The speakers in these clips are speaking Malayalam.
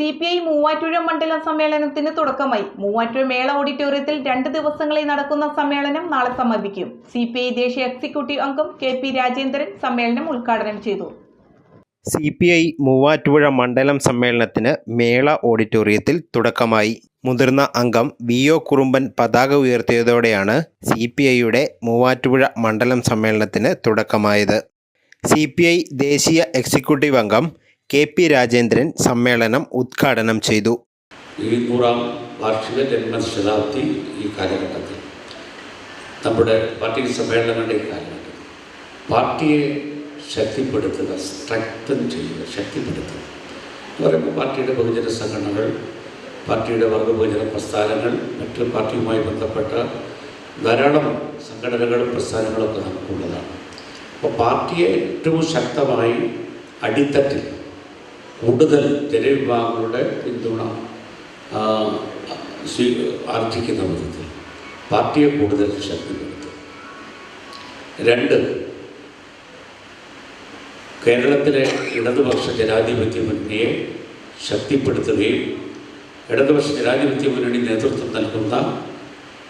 C P I Muvattupuzha മണ്ഡലം സമ്മേളനത്തിന് തുടക്കമായി. മൂവാറ്റുപുഴ മേള ഓഡിറ്റോറിയത്തിൽ രണ്ട് ദിവസങ്ങളിൽ നടക്കുന്ന സമ്മേളനം നാളെ സമാപിക്കും. സി പി ഐ ദേശീയ എക്സിക്യൂട്ടീവ് അംഗം കെ പി രാജേന്ദ്രൻ സമ്മേളനം ഉദ്ഘാടനം ചെയ്തു. സി പി ഐ മൂവാറ്റുപുഴ മണ്ഡലം സമ്മേളനത്തിന് മേള ഓഡിറ്റോറിയത്തിൽ തുടക്കമായി. മുതിർന്ന അംഗം വി ഒ കുറുമ്പൻ പതാക ഉയർത്തിയതോടെയാണ് സി പി ഐയുടെ മൂവാറ്റുപുഴ മണ്ഡലം സമ്മേളനത്തിന് തുടക്കമായത്. സി പി ഐ ദേശീയ എക്സിക്യൂട്ടീവ് അംഗം കെ പി രാജേന്ദ്രൻ സമ്മേളനം ഉദ്ഘാടനം ചെയ്തു. ഇരുന്നൂറാം നൂറാം വാർഷിക ജന്മശതാബ്ദി ഈ കാലഘട്ടത്തിൽ. നമ്മുടെ പാർട്ടി സമ്മേളനങ്ങളുടെ ഈ കാലഘട്ടത്തിൽ. പാർട്ടിയെ ശക്തിപ്പെടുത്തുക സ്ട്രെങ്തൻ ചെയ്യുക ശക്തിപ്പെടുത്തുക. എന്ന് പറയുമ്പോൾ പാർട്ടിയുടെ ബഹുജന സംഘടനകൾ പാർട്ടിയുടെ പ്രസ്ഥാനങ്ങൾ മറ്റ് പാർട്ടിയുമായി ബന്ധപ്പെട്ട ധാരാളം സംഘടനകളും പ്രസ്ഥാനങ്ങളൊക്കെ നമുക്കുള്ളതാണ്. അപ്പോൾ പാർട്ടിയെ ഏറ്റവും ശക്തമായി അടിത്തട്ടിൽ കൂടുതൽ ജനവിഭാഗങ്ങളുടെ പിന്തുണ ആർജിക്കുന്ന വിധത്തിൽ പാർട്ടിയെ കൂടുതൽ ശക്തിപ്പെടുത്തും. രണ്ട് കേരളത്തിലെ ഇടതുപക്ഷ ജനാധിപത്യ മുന്നണിയെ ശക്തിപ്പെടുത്തുകയും ഇടതുപക്ഷ ജനാധിപത്യ മുന്നണി നേതൃത്വം നൽകുന്ന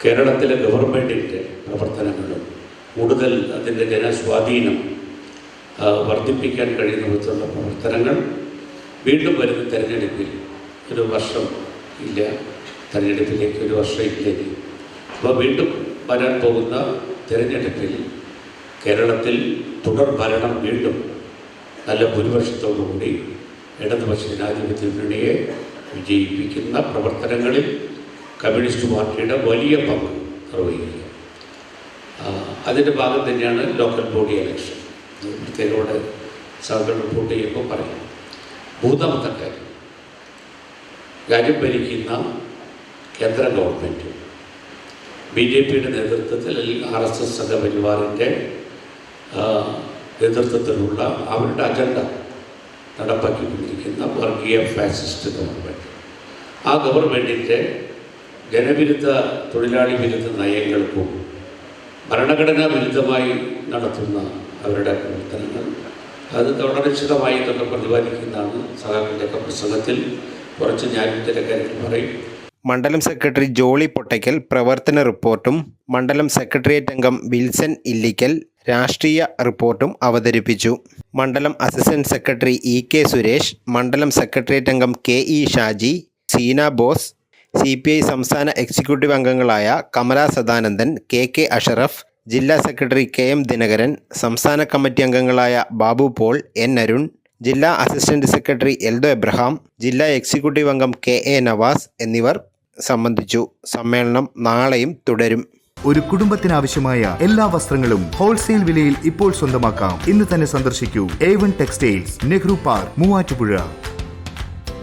കേരളത്തിലെ ഗവൺമെന്റിന്റെ പ്രവർത്തനങ്ങളും കൂടുതൽ അതിന്റെ ജനസ്വാധീനം വർദ്ധിപ്പിക്കാൻ കഴിയുന്ന വിധത്തിലുള്ള പ്രവർത്തനങ്ങൾ വീണ്ടും വരുന്ന തെരഞ്ഞെടുപ്പിൽ ഒരു വർഷം ഇല്ല തെരഞ്ഞെടുപ്പിലേക്ക് ഒരു വർഷം ഇല്ലെങ്കിൽ അപ്പോൾ വീണ്ടും വരാൻ പോകുന്ന തെരഞ്ഞെടുപ്പിൽ കേരളത്തിൽ തുടർ ഭരണം വീണ്ടും നല്ല ഭൂരിപക്ഷത്തോടുകൂടി ഇടതുപക്ഷ ജനാധിപത്യ മുന്നണിയെ വിജയിപ്പിക്കുന്ന പ്രവർത്തനങ്ങളിൽ കമ്മ്യൂണിസ്റ്റ് പാർട്ടിയുടെ വലിയ പങ്ക് നിർവഹിക്കുക അതിന്റെ ഭാഗം തന്നെയാണ് ലോക്കൽ ബോഡി ഇലക്ഷൻ. അത് പ്രത്യേകം ഇവിടെ സാറിന് റിപ്പോർട്ട് ചെയ്യുമ്പോൾ പറയാം. മൂന്നാമത്തെ കാര്യം ഭരിക്കുന്ന കേന്ദ്ര ഗവൺമെന്റ് ബി ജെ പിയുടെ നേതൃത്വത്തിൽ അല്ലെങ്കിൽ ആർ എസ് എസ് സംഘപരിവാറിന്റെ നേതൃത്വത്തിലുള്ള അവരുടെ അജണ്ട നടപ്പാക്കിക്കൊണ്ടിരിക്കുന്ന വർഗീയ ഫാസിസ്റ്റ് ഗവൺമെന്റ് ആ ഗവൺമെന്റിന്റെ ജനവിരുദ്ധ തൊഴിലാളി വിരുദ്ധ നയങ്ങൾക്കും ഭരണഘടനാ വിരുദ്ധമായി നടത്തുന്ന അവരുടെ പ്രവർത്തനങ്ങൾ അത് തുടർച്ചിതമായി തന്നെ പ്രതിപാദിക്കുന്നതാണ് സഹാക്കളുടെയൊക്കെ പ്രസംഗത്തിൽ. കുറച്ച് ഞാൻ ഇതിന്റെ കാര്യത്തിൽ പറയും. മണ്ഡലം സെക്രട്ടറി ജോളി പൊട്ടയ്ക്കൽ പ്രവർത്തന റിപ്പോർട്ടും മണ്ഡലം സെക്രട്ടേറിയറ്റ് അംഗം വിൽസൺ ഇല്ലിക്കൽ രാഷ്ട്രീയ റിപ്പോർട്ടും അവതരിപ്പിച്ചു. മണ്ഡലം assistant secretary E K Suresh മണ്ഡലം സെക്രട്ടേറിയറ്റ് അംഗം K E Shaji Seena Bose C സംസ്ഥാന എക്സിക്യൂട്ടീവ് അംഗങ്ങളായ കമല സദാനന്ദൻ കെ കെ അഷറഫ് ജില്ലാ സെക്രട്ടറി കെ എം ദിനകരൻ സംസ്ഥാന കമ്മിറ്റി അംഗങ്ങളായ ബാബു പോൾ എൻ അരുൺ ജില്ലാ അസിസ്റ്റന്റ് സെക്രട്ടറി എൽദോ എബ്രഹാം ജില്ലാ എക്സിക്യൂട്ടീവ് അംഗം കെ എ നവാസ് എന്നിവർ സംബന്ധിച്ചു. സമ്മേളനം നാളെയും തുടരും. ഒരു കുടുംബത്തിനാവശ്യമായ എല്ലാ വസ്ത്രങ്ങളും ഹോൾസെയിൽ വിലയിൽ ഇപ്പോൾ സ്വന്തമാക്കാം. ഇന്ന് തന്നെ സന്ദർശിക്കൂ. A one textiles Nehru park Muvattupuzha.